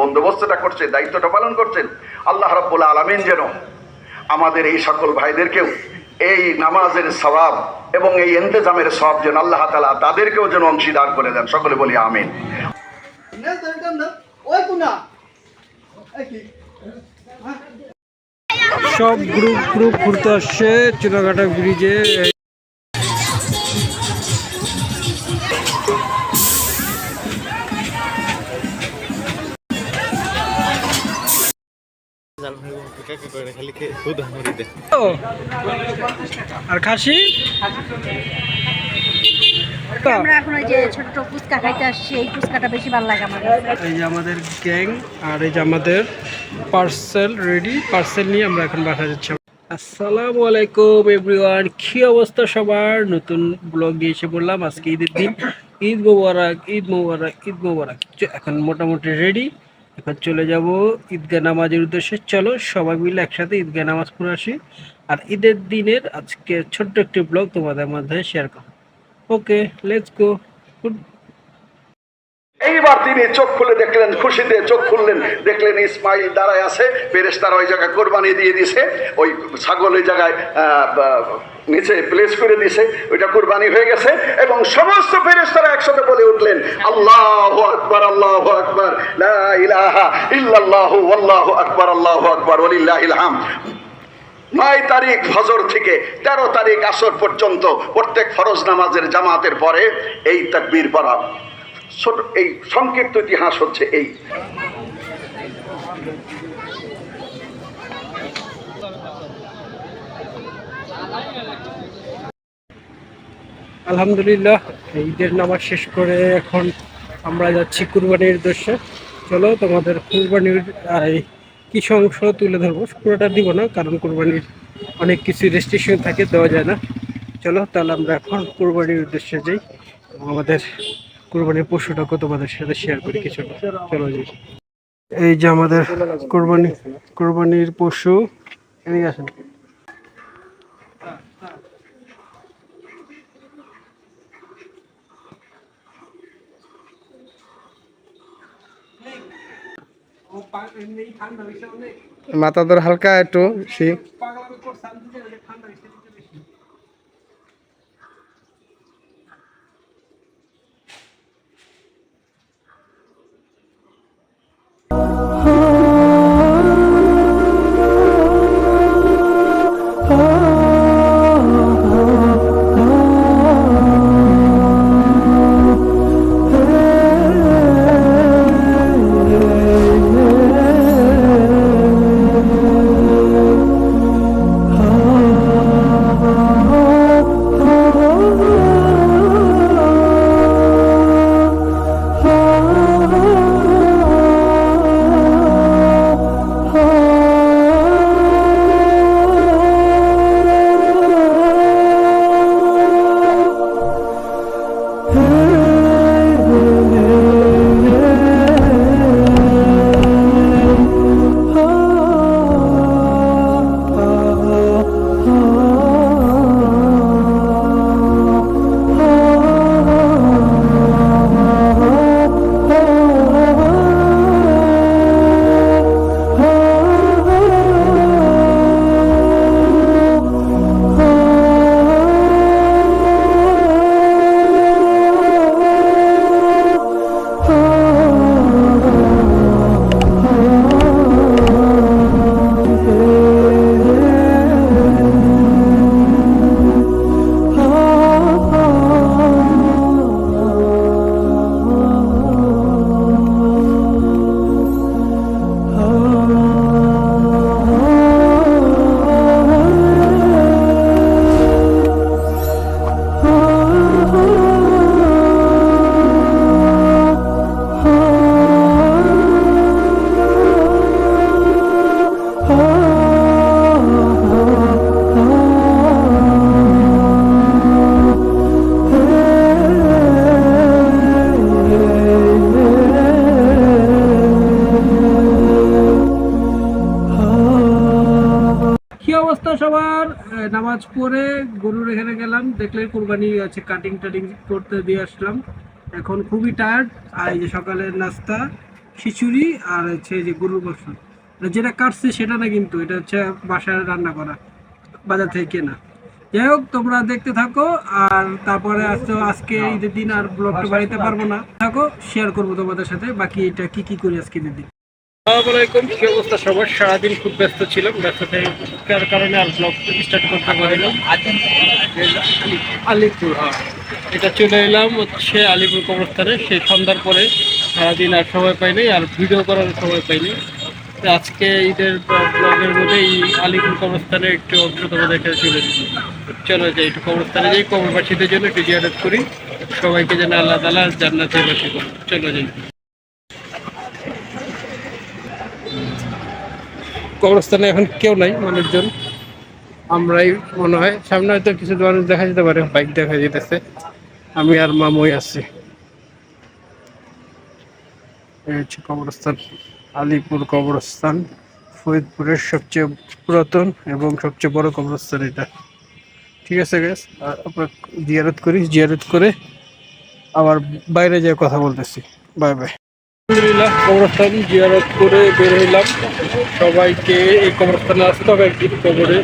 বন্দোবস্তটা করছে দায়িত্বটা পালন করছেন। আল্লাহ রাব্বুল আলামিন যেন আমাদের এই সকল ভাইদেরকেও এই নামাজের সওয়াব এবং এই ইন্তেজামের সওয়াব যেন আল্লাহ তাআলা তাদেরকেও যেন অংশীদার করে দেন। সকলে বলি আমিন। সব গ্রুপ গ্রুপ ঘুরতে আসছে চুনাঘাটা ব্রিজে আর খাসি? আমরা এখন ওই যে ছোট ছোট ফুচকা খাইতে আসছি এই ফুচকাটা বেশি ভালো লাগে আমার এই যে আমাদের গ্যাং আর এই যে আমাদের পার্সেল রেডি পার্সেল নিয়ে আমরা এখন বাসা যাচ্ছি। আসসালামু আলাইকুম এভরিওয়ান কি অবস্থা সবার? নতুন ব্লগ নিয়ে এসে বললাম আজকে ঈদের দিন। ঈদ মোবারক ঈদ মোবারক ঈদ মোবারক। এখন মোটামুটি রেডি এখন চলে যাব ঈদগাহ নামাজের উদ্দেশ্যে। চলো সবাই মিলে একসাথে ঈদগাহ নামাজ পড়ে আসি। আর ঈদের দিনের আজকে ছোট্ট একটি ব্লগ তোমাদের মধ্যে শেয়ার করো ওকে লেটস গো গুড এইবার তিনি চোখ খুলে দেখলেন, খুশিতে চোখ খুললেন। দেখলেন ইসমাইল দাঁড়ায় আছে, ফেরেশতারা ওই জায়গায় কোরবানি দিয়ে দিছে ওই ছাগল ওই জায়গায় নিচে প্লেস করে দিছে, ওইটা কুরবানি হয়ে গেছে, এবং সমস্ত ফেরেশতারা একসাথে বলে উঠলেন, আল্লাহ আকবার, আল্লাহ আকবর ইলাহা ইল্লাল্লাহু, আল্লাহু আকবার আল্লাহু আকবার, ওয়ালিল্লাহিল হামদ। নয় তারিখ ফজর থেকে তেরো তারিখ আসর পর্যন্ত প্রত্যেক ফরজ নামাজের জামাতের পরে এই তাকবীর পড়া। ছোট, এই সংক্ষিপ্ত ইতিহাস হচ্ছে এই। আলহামদুলিল্লাহ ঈদের নামাজ শেষ করে এখন আমরা যাচ্ছি কুরবানির উদ্দেশ্যে। চলো তোমাদের কুরবানির কিছু অংশ তুলে ধরবো। পুরোটা দিব না, কারণ কুরবানির অনেক কিছু রেস্ট্রিকশন থাকে, দেওয়া যায় না। চলো, তাহলে আমরা এখন কুরবানির উদ্দেশ্যে যাই। আমাদের কুরবানির পশুটাকে তোমাদের সাথে শেয়ার করি কিছু চলো যাই। এই যে আমাদের কুরবানি, কুরবানির পশু, এদিকে আসেন। মাথা ধর হালকা একটু শীত দেখলে কুরবানি আছে কাটিং টাটিং করতে দিয়ে আসলাম। এখন খুবই টায়ার্ড আর এই যে সকালের নাস্তা, খিচুড়ি আর হচ্ছে যে গরুর মাংস যেটা কাটছে সেটা না কিন্তু, এটা হচ্ছে বাসায় রান্না করা, বাজার থেকে কেনা। যাই হোক, তোমরা দেখতে থাকো, আর তারপরে আজকে আজকে ঈদের দিন আর ব্লগটা বাড়িতে পারব না। থাকো শেয়ার করব তোমাদের সাথে, বাকি এটা কি কি করি আজকে ঈদের দিন। আসসালামু আলাইকুম, কি অবস্থা সবার? সারাদিন খুব ব্যস্ত ছিলাম ব্যস্ত কারণে আর ব্লগ স্টার্ট করতে পারিনি। আলিপুর হ্যাঁ। এটা চলে এলাম হচ্ছে আলিপুর কবরস্থানে, সেই সন্ধ্যার পরে সারাদিন আর সময় পাইনি আর ভিডিও করার সময় পাইনি আজকে ঈদের ব্লগের মধ্যে এই আলিপুর কবরস্থানে একটু তোমাদের কাছে চলে চলো যাই, একটু কবরস্থানে যাই, কবরবাসীদের জন্য একটু জিয়ারত করি। সবাইকে যেন আল্লাহ তালা জান্নাতে বাসী করি চলো যাই। কবরস্থানে এখন কেউ নাই, মানুষজন। আমরাই মনে হয়, সামনে হয়তো কিছু মানুষ দেখা যেতে পারে, বাইক দেখা যেতেছে। আমি আর মামুই আছি। হচ্ছে কবরস্থান, আলিপুর কবরস্থান, ফরিদপুরের সবচেয়ে পুরাতন এবং সবচেয়ে বড় কবরস্থান এটা। ঠিক আছে গ্যাস আমরা জিয়ারত করি, জিয়ারত করে আবার বাইরে যেয়ে কথা বলতেছি। Bye bye. আলহামদুলিল্লাহ কবরস্থান জিয়ারত করে বের হইলাম। সবাইকে এই কবরস্থানে আসতে হবে একদিন কবরে।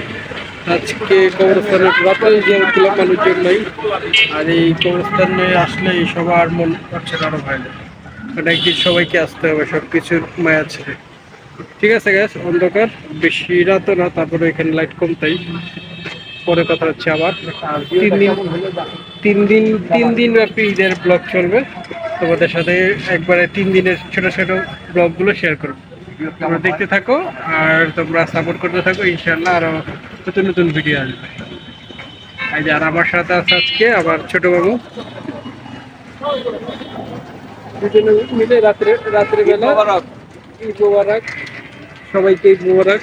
আজকে কবরস্থানে রাতে জিয়ারত করলাম মানুষজন নাই। আর এই কবরস্থানে আসলে সবার মন হচ্ছে আরও ভালো। কারণ একদিন সবাইকে আসতে হবে সব কিছুর মায়া ছেড়ে। ঠিক আছে গ্যাস অন্ধকার, বেশি রাতও না, তারপরে এখানে লাইট কম তাই পরে কথা হচ্ছে আবার। তিন দিন তিন দিন তিন দিন ব্যাপী ঈদের ব্লগ চলবে। তোমাদের সাথে একবারে তিন দিনের ছোট ছোট ব্লগগুলো শেয়ার করব। তোমরা দেখতে থাকো আর তোমরা সাপোর্ট করতে থাকো ইনশাল্লাহ আরও নতুন নতুন ভিডিও আসবে। এই যে আর আমার সাথে আছে আজকে আবার ছোট বাবু। দুজনে মিলে রাত্রে রাত্রে বেলা ঈদ সবাইকে ঈদ মোবারক।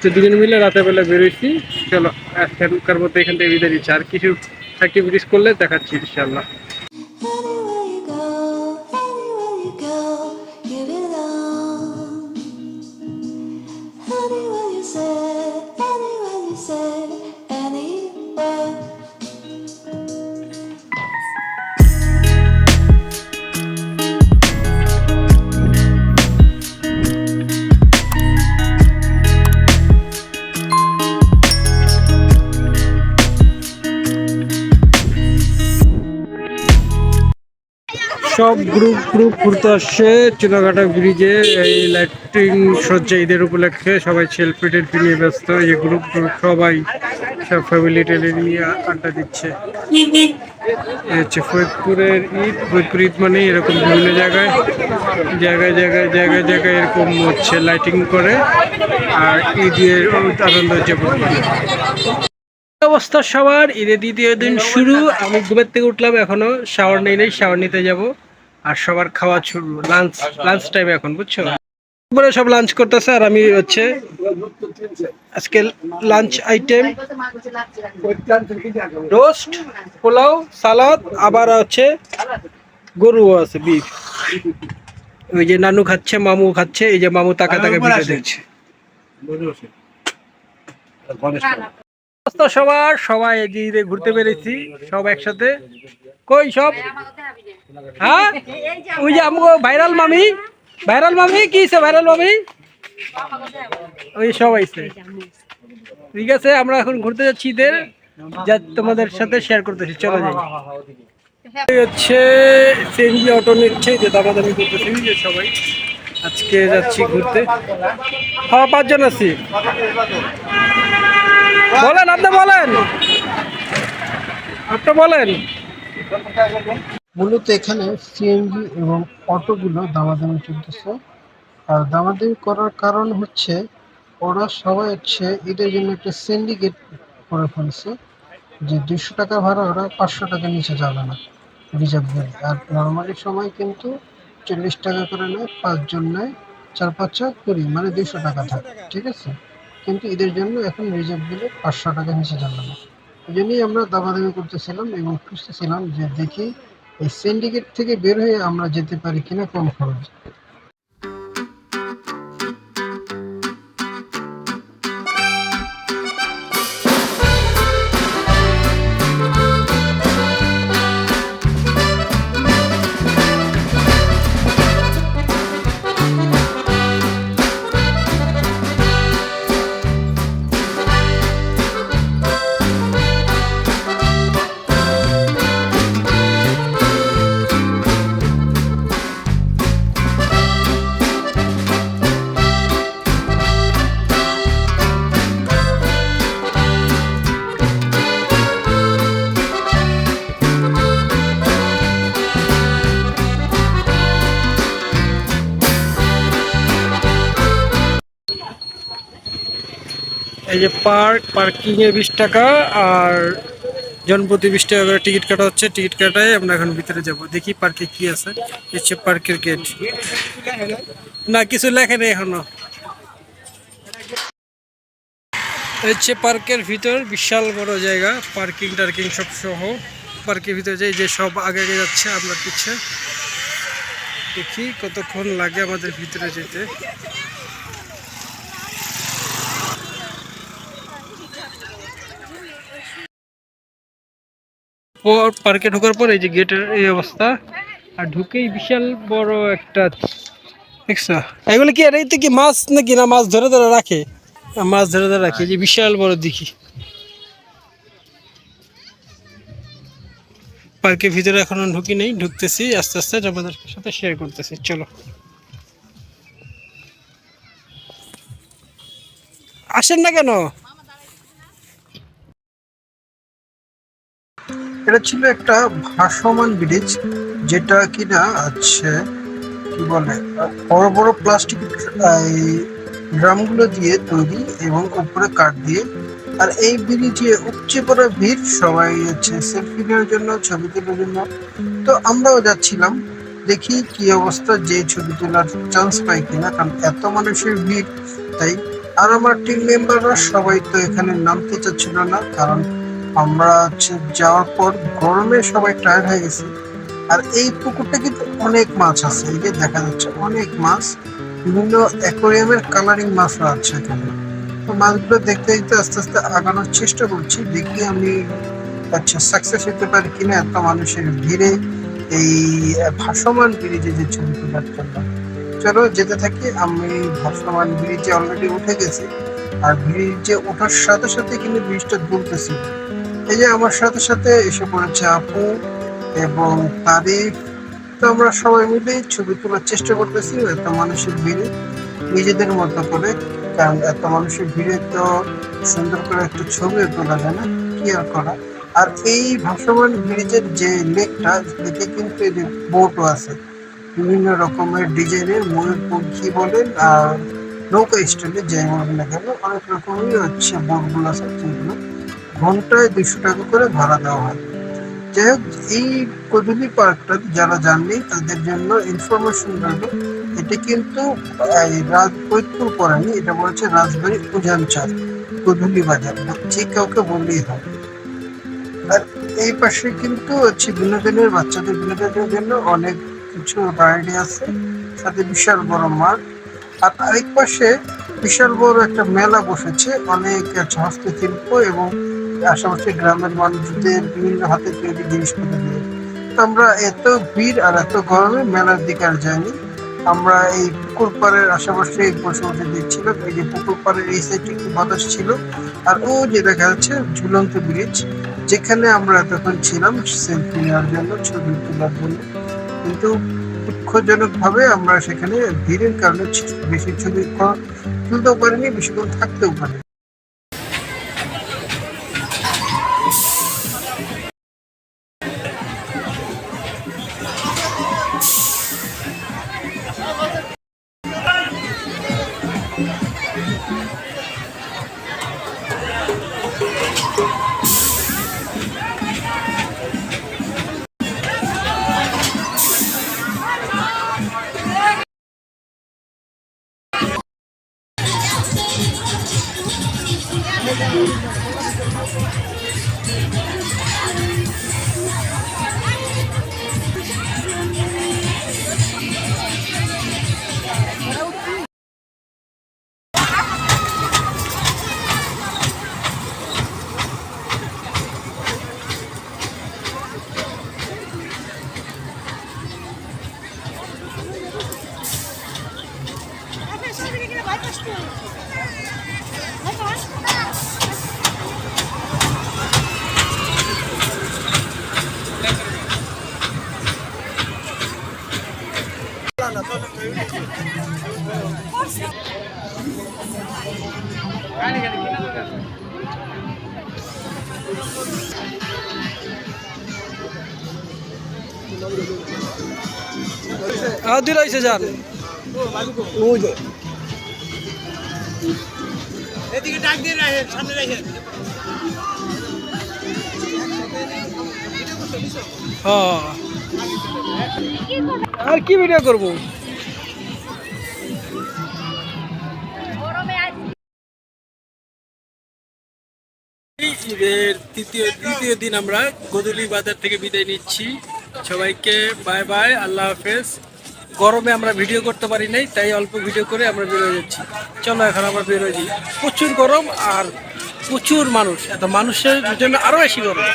তো দুজন মিলে রাতের বেলা বেরোইছি। চলো এখনকার মধ্যে এখান থেকে বিদায় নিচ্ছি। আর কিছু অ্যাক্টিভিটিস করলে দেখাচ্ছি ইনশাল্লাহ গ্রুপ গ্রুপ ঘুরতে আসছে চুনাঘাটা ব্রিজে, এই লাইটিং সজ্জা ঈদের উপলক্ষে সবাই সেলফি টেলফি নিয়ে ব্যস্ত, এই গ্রুপ গ্রুপ সবাই সব ফ্যামিলি টেলে নিয়ে আড্ডা দিচ্ছে। হচ্ছে ফরিদপুরের ঈদ, ফরিদপুর ঈদ মানে এরকম বিভিন্ন জায়গায় জায়গায় জায়গায় জায়গায় জায়গায় এরকম হচ্ছে লাইটিং করে, আর ঈদের আনন্দ উদযাপন করে। অবস্থা সবার? ঈদের দ্বিতীয় দিন শুরু, আমি ঘুমের থেকে উঠলাম, এখনও শাওয়ার নেই নেই শাওয়ার নিতে যাব। আর সবার খাওয়া লাঞ্চ লাঞ্চ টাইম এখন বুঝছ? উপরে সব লাঞ্চ করতেছে আর আমি হচ্ছে আজকে lunch item roast pulao salad আবার হচ্ছে গরুও আছে বিফ ওই যে নানু খাচ্ছে মামু খাচ্ছে এই যে মামু তাকা তাকা ভিডিও দেখছে অবস্থা সবার, সবাই এই যে ঘুরতে পেরেছি, সব একসাথে। কই সব? হ্যাঁ? ওই যে আমগো ভাইরাল মামি। ভাইরাল মামি? কি ভাইরাল মামি? ওই সব আইছে ঠিক আছে, আমরা এখন ঘুরতে যাচ্ছি ঈদের। যা তোমাদের সাথে শেয়ার করতেছি, চলো যাই। হচ্ছে সিএনজি অটো নিচ্ছে, যে দামাদামি করতেছি যে সবাই। আজকে যাচ্ছি ঘুরতে। হ্যাঁ পাঁচজন আছি। বলেন, আপনি বলেন। আপনি বলেন। মূলত এখানে সিএনজি এবং অটোগুলো দামাদামি চলতেছে। আর দামাদামি করার কারণ হচ্ছে, ওরা সবাই হচ্ছে এটার জন্য একটা সিন্ডিকেট করে ফেলছে, যে দুশো টাকা ভাড়া ওরা পাঁচশো টাকা নিচে যাবে না রিজার্ভ গাড়ি আর নর্মালি সময় কিন্তু চল্লিশ টাকা করে নেয়, পাঁচজন নেয়, চার পাঁচ চার কুড়ি মানে দুশো টাকা থাকে, ঠিক আছে? কিন্তু এদের জন্য এখন রিজার্ভ দিলে পাঁচশো টাকা নিচে জানলাম এই জন্যই আমরা দাবাদাবি করতেছিলাম এবং খুঁজতেছিলাম যে দেখি এই সিন্ডিকেট থেকে বের হয়ে আমরা যেতে পারি কিনা কম খরচ পার্ক পার্কিং এ বিশ টাকা আর জনপ্রতি বিশ টাকা করে টিকিট কাটা হচ্ছে। টিকিট কাটায় আমরা এখন ভিতরে যাব। দেখি পার্কে কি আছে। হচ্ছে পার্কের গেট। না, কিছু লেখা নেই এখনও। হচ্ছে পার্কের ভিতর বিশাল বড় জায়গা। পার্কিং, টার্কিং সব সহ। পার্কের ভিতরে যাই যে সব আগে আগে যাচ্ছে আপনার পিছে দেখি কতক্ষণ লাগে আমাদের ভিতরে যেতে। পর পার্কে ঢোকার পর এই যে গেটের এই অবস্থা। আর ঢুকেই বিশাল বড় একটা দেখছ এগুলো কি এটাই তো কি মাছ নাকি না মাছ ধরে ধরে রাখে? মাছ ধরে ধরে রাখে যে বিশাল বড় দেখি পার্কের ভিতরে এখনও ঢুকি নেই ঢুকতেছি আস্তে আস্তে আপনাদের সাথে শেয়ার করতেছি চলো। আসেন না কেন? এটা ছিল একটা ভাসমান ব্রিজ, যেটা কিনা আছে, কি বলে, বড় বড় প্লাস্টিক ড্রামগুলো দিয়ে তৈরি এবং উপরে কাঠ দিয়ে। আর এই ব্রিজে উপচে পড়া ভিড় সবাই আছে সেলফি নেওয়ার জন্য, ছবি তোলার জন্য। তো আমরাও যাচ্ছিলাম, দেখি কি অবস্থা, যে ছবি তোলার চান্স পাই কিনা, কারণ এত মানুষের ভিড়, তাই। আর আমার টিম মেম্বাররা সবাই তো এখানে নামতে চাচ্ছিল না, কারণ আমরা হচ্ছে যাওয়ার পর গরমে সবাই টায়ার্ড হয়ে গেছে। আর এই পুকুরটা কিন্তু অনেক মাছ আছে, এই যে দেখা যাচ্ছে অনেক মাছ, বিভিন্ন অ্যাকোরিয়ামের কালারিং মাছও আছে এখানে। তো মাছগুলো দেখতে দেখতে আস্তে আস্তে আগানোর চেষ্টা করছি, দেখি আমি আচ্ছা সাকসেস হতে পারি কিনা, এত মানুষের ভিড়ে, এই ভাসমান ব্রিজে যে ছবি তোলার জন্য চলো যেতে থাকি, আমি ভাসমান ব্রিজে অলরেডি উঠে গেছি। আর ব্রিজে ওঠার সাথে সাথে কিন্তু ব্রিজটা দুলতেছিল এই যে আমার সাথে সাথে এসে পড়েছে আপু এবং তারিফ। তো আমরা সবাই মিলে ছবি তোলার চেষ্টা করতেছি, এত মানুষের ভিড়ে। নিজেদের মতো করে, কারণ এত মানুষের ভিড়ে তো সুন্দর করে একটা ছবিও তোলা যায় না, কি আর করা? আর এই ভাসমান ব্রিজের যে লেকটা লেকে কিন্তু এই যে বোটও আছে। বিভিন্ন রকমের ডিজাইনের ময়ূরপঙ্খী বলেন আর নৌকা স্টাইলে যাই বলেন না কেন, অনেক রকমই হচ্ছে বোটগুলো আছে, যেগুলো ঘন্টায় দুশো টাকা করে ভাড়া দেওয়া হয়। যাই হোক, এই কদলি পার্কটা যারা জাননি, তাদের জন্য ইনফরমেশন রইল এটা কিন্তু পড়েনি এটা বলেছে রাজবাড়ি উজানচার কদলি বাজার। যে কাউকে বললেই হয়। আর এই পাশে কিন্তু হচ্ছে বিনোদনের, বাচ্চাদের বিনোদনের জন্য অনেক কিছু রাইডে আছে। সাথে বিশাল বড় মাঠ। আর আরেক পাশে বিশাল বড় একটা মেলা বসেছে, অনেক হস্তশিল্প এবং আশেপাশে গ্রামের মানুষদের বিভিন্ন হাতে তৈরি জিনিসপত্র দিয়ে। তো আমরা এত ভিড় আর এত গরমে মেলার দিকে আর যাইনি। আমরা এই পুকুর পাড়ের আশেপাশে বসে বসে দেখছিলাম। এই যে পুকুর পাড়ের এই সাইডে একটু বাতাস ছিল। আর ও যে দেখা যাচ্ছে ঝুলন্ত ব্রিজ, যেখানে আমরা এতক্ষণ ছিলাম সেলফি নেওয়ার জন্য, ছবি তোলার জন্য। কিন্তু দুঃখজনকভাবে আমরা সেখানে ভিড়ের কারণে বেশি ছবি তুলতেও পারিনি, বেশিক্ষণ থাকতেও পারিনি। আদি রয়েছে যান হ্যাঁ। আর কি ভিডিও করব? ঈদের তৃতীয় দ্বিতীয় দিন আমরা গদুলি বাজার থেকে বিদায় নিচ্ছি। সবাইকে বাই বাই আল্লাহ হাফেজ। গরমে আমরা ভিডিও করতে পারি নাই, তাই অল্প ভিডিও করে আমরা বেরোয় যাচ্ছি। চলো এখন আমরা বেরোয় যাই। প্রচুর গরম আর প্রচুর মানুষ, এত মানুষের জন্য আরও বেশি গরম।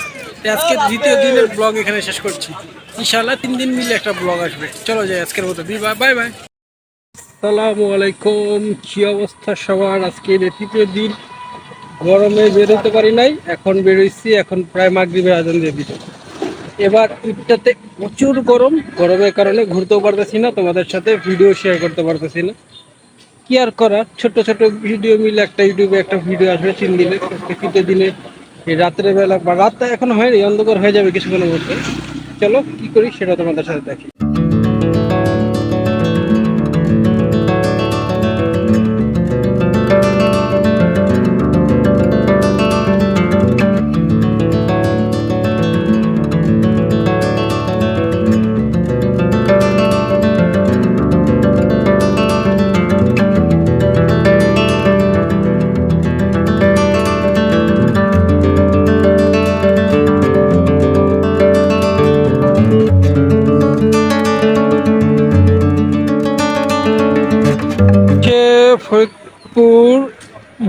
আজকে দ্বিতীয় দিনের ব্লগ এখানে শেষ করছি। ইনশাআল্লাহ তিন দিন মিলে একটা ব্লগ আসবে। চলো যাই আজকের মতো। Bye bye. আসসালামু আলাইকুম। কি অবস্থা সবার? আজকে তৃতীয় দিন। গরমে বেরোতে পারি নাই, এখন বেরোইছি, এখন প্রায় মাগরিবের আজান দিয়ে দিতে এবার ঈদটাতে প্রচুর গরম, গরমের কারণে ঘুরতেও পারতেছি না, তোমাদের সাথে ভিডিও শেয়ার করতে পারতেছি না। কি আর করার ছোট ছোট ভিডিও মিলে একটা ইউটিউবে একটা ভিডিও আসবে তিন দিনে শীতের দিনে এই রাত্রে বেলা বা রাতটা এখন হয়নি, অন্ধকার হয়ে যাবে কিছুক্ষণের মধ্যে। চলো, কি করি সেটা তোমাদের সাথে দেখি।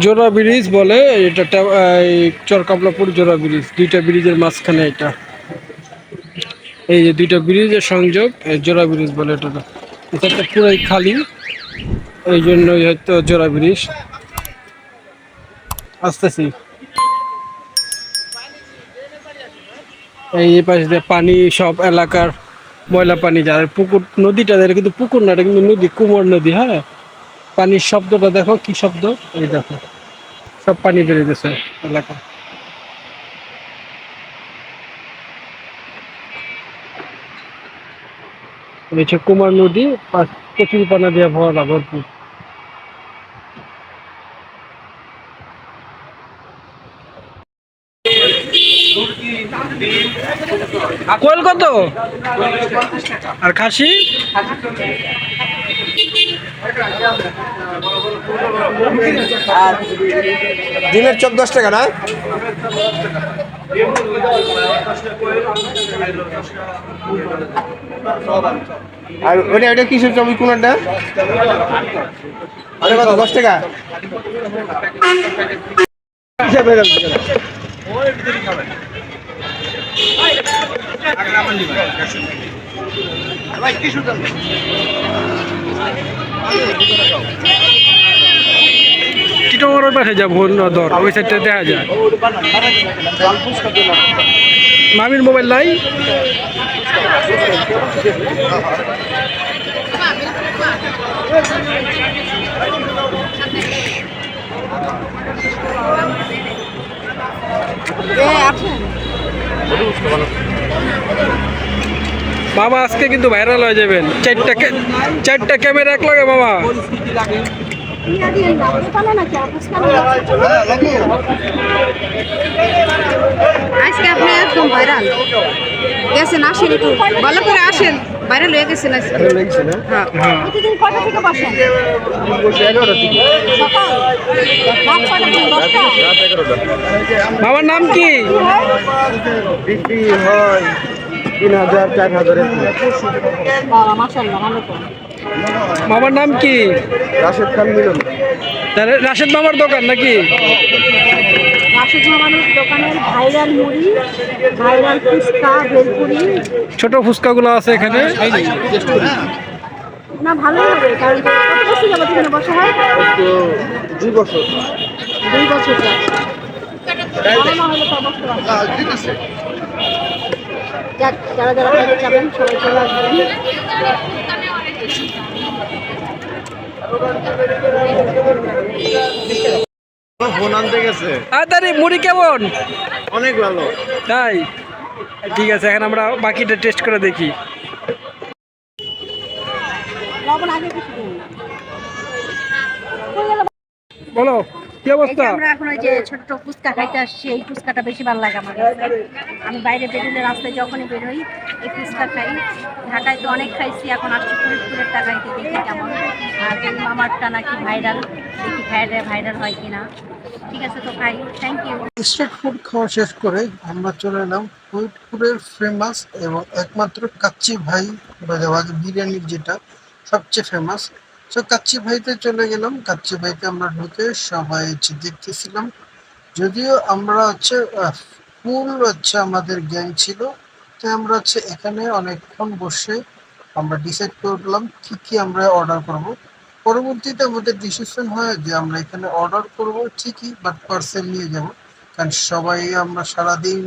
জোড়া ব্রিজ বলে, এটা চরকাবলাপুর জোড়া ব্রিজ, দুইটা ব্রিজের মাঝখানে এটা। এই যে দুইটা ব্রিজের সংযোগ জোড়া ব্রিজ বলে এটা এটা তো পুরাই খালি, এই জন্যই হয়তো জোড়া ব্রিজ। আসতেছি। এই পাশে দিয়ে পানি, সব এলাকার ময়লা পানি যায়। আর পুকুর, নদীটা এটা কিন্তু পুকুর না, এটা কিন্তু নদী, কুমোর নদী হ্যাঁ? পানির শব্দটা দেখো, কি শব্দ? এই দেখো। সব পানি বেরিয়ে গেছে এলাকা। হচ্ছে কুমার নদী প্রচুর পানা দিয়ে ভরা ভরপুর। কোয়েল কত? আর খাসি? ডিমের চপ দশ টাকা, না? আর ওটা ওটা কিসের ওই কোনটা ওটা কত? দশ টাকা? টিটোমারের পাশে যাব দর ওই সাইডটা দেখা যায়। মামির মোবাইল নাই? মামা আজকে কিন্তু ভাইরাল হয়ে যাবেন। চারটা চারটা ক্যামেরা এক লাগে মামা আজকে আপনি একদম ভাইরাল গেছেন আসেন একটু। ভালো করে আসেন। ভাইরাল হয়ে গেছেন আজকে। হ্যাঁ প্রতিদিন কটা থেকে বসেন? মামার নাম কি? বিক্রি হয়। তিন হাজার চার হাজারের ভালো মামার নাম কি? রাশেদ খান মিলন। তাহলে রাশেদ মামার দোকান নাকি? রাশেদ মামানের দোকানের ভাইরাল মুড়ি ভাইরাল ফুচকা ভেলপুরি। ছোট ফুচকাগুলো আছে এখানে। না ভালোই হবে কারণ কত বছর হয়? দুই বছর। দুই বছর যাক ভালো না হলে তো অবস্থা ভালো। যাক যারা যারা যাবেন সবাই চলে আসবেন। ফোন আনতে গেছে। তাড়াতাড়ি মুড়ি কেমন? অনেক ভালো। তাই? ঠিক আছে এখন আমরা বাকিটা টেস্ট করে দেখি। বলো। কি অবস্থা? আমরা এখন ওই যে ছোট ছোট ফুচকা খাইতে আসছি এই ফুচকাটা বেশি ভালো লাগে আমার আমি বাইরে বেরোলে রাস্তায় যখনই বেরোই এই ফুচকা খাই। ঢাকায় তো অনেক খাইছি এখন আসছি ফরিদপুরের টাকাইতে দেখি কেমন। আর মামারটা নাকি ভাইরাল দেখি ভাইরাল ভাইরাল হয় কিনা। ঠিক আছে তো খাই। থ্যাংক ইউ স্ট্রিট ফুড খাওয়া শেষ করে আমরা চলে এলাম ফরিদপুরের ফেমাস এবং একমাত্র কাচ্চি ভাই বাজাবাগ বিরিয়ানির যেটা সবচেয়ে ফেমাস সো কাচ্চি ভাইতে চলে গেলাম। কাচ্চি ভাইতে আমরা ঢুকে সবাই হচ্ছে দেখতেছিলাম। যদিও আমরা হচ্ছে ফুল হচ্ছে আমাদের গ্যাং ছিল। তো আমরা হচ্ছে এখানে অনেকক্ষণ বসে আমরা ডিসাইড করলাম কি কি আমরা অর্ডার করব। পরবর্তীতে আমাদের ডিসিশন হয় যে আমরা এখানে অর্ডার করব ঠিকই বাট পার্সেল নিয়ে যাব। কারণ সবাই আমরা সারাদিন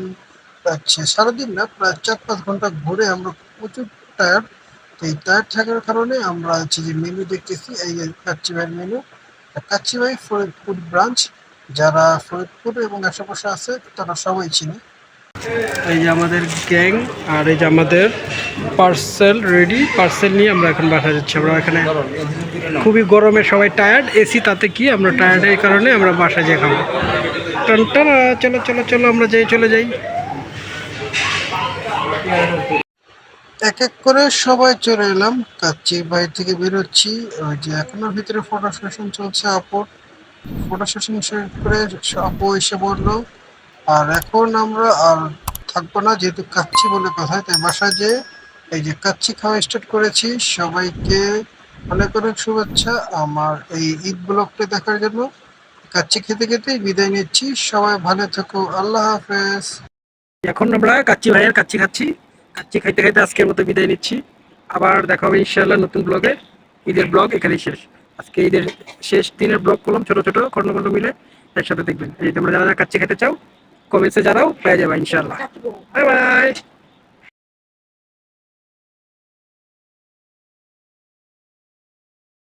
আচ্ছা সারাদিন না, প্রায় চার পাঁচ ঘণ্টা ঘুরে আমরা প্রচুর টায়ার্ড তো এই টায়ার্ড থাকার কারণে আমরা হচ্ছে যে মেনু দেখতেছি এই যে কাচ্চিভাইয়ের মেনু কাচ্চিভাই ফরিদপুর ব্রাঞ্চ যারা ফরিদপুর এবং আশেপাশে আছে তারা সবাই চিনে। এই যে আমাদের গ্যাং আর এই যে আমাদের পার্সেল রেডি পার্সেল নিয়ে আমরা এখন বাসা যাচ্ছি। আমরা এখানে খুবই গরমে সবাই টায়ার্ড এসি তাতে কি আমরা টায়ার্ড এই কারণে আমরা বাসা যেয়ে খাব। টান টানা, চলো চলো চলো আমরা যাই চলে যাই। এক এক করে সবাই চলে এলাম। কাচ্চি বাড়ি থেকে বেরোচ্ছি। ওই যে এখনও ভিতরে ফটো সেশন চলছে আপুর ফটো সেশন শেষ করে আপু এসে বলল, আর এখন আমরা আর থাকব না, যেহেতু কাচ্চি বলে কথা, তাই বাসায় যে এই যে কাচ্চি খাওয়া স্টার্ট করেছি। সবাইকে অনেক অনেক শুভেচ্ছা। আমার এই ঈদ ব্লগটা দেখার জন্য কাচ্চি খেতে খেতে বিদায় নিচ্ছি। সবাই ভালো থেকো। আল্লাহ হাফেজ। এখন আমরা কাচ্চি ভাইয়ের কাচ্চি খাচ্ছি। কাচ্চি খাইতে খাইতে আজকের মতো বিদায় নিচ্ছি। আবার দেখা হবে ইনশাল্লাহ নতুন ব্লগে। ঈদের ব্লগ এখানেই শেষ। আজকে ঈদের শেষ দিনের ব্লগ করলাম ছোট ছোট খন্ড খন্ড মিলে। একসাথে দেখবেন। এই তোমরা যারা যারা কাচ্চি খেতে চাও কমেন্টসে জানাও পেয়ে যাবে ইনশাল্লাহ বাই বাই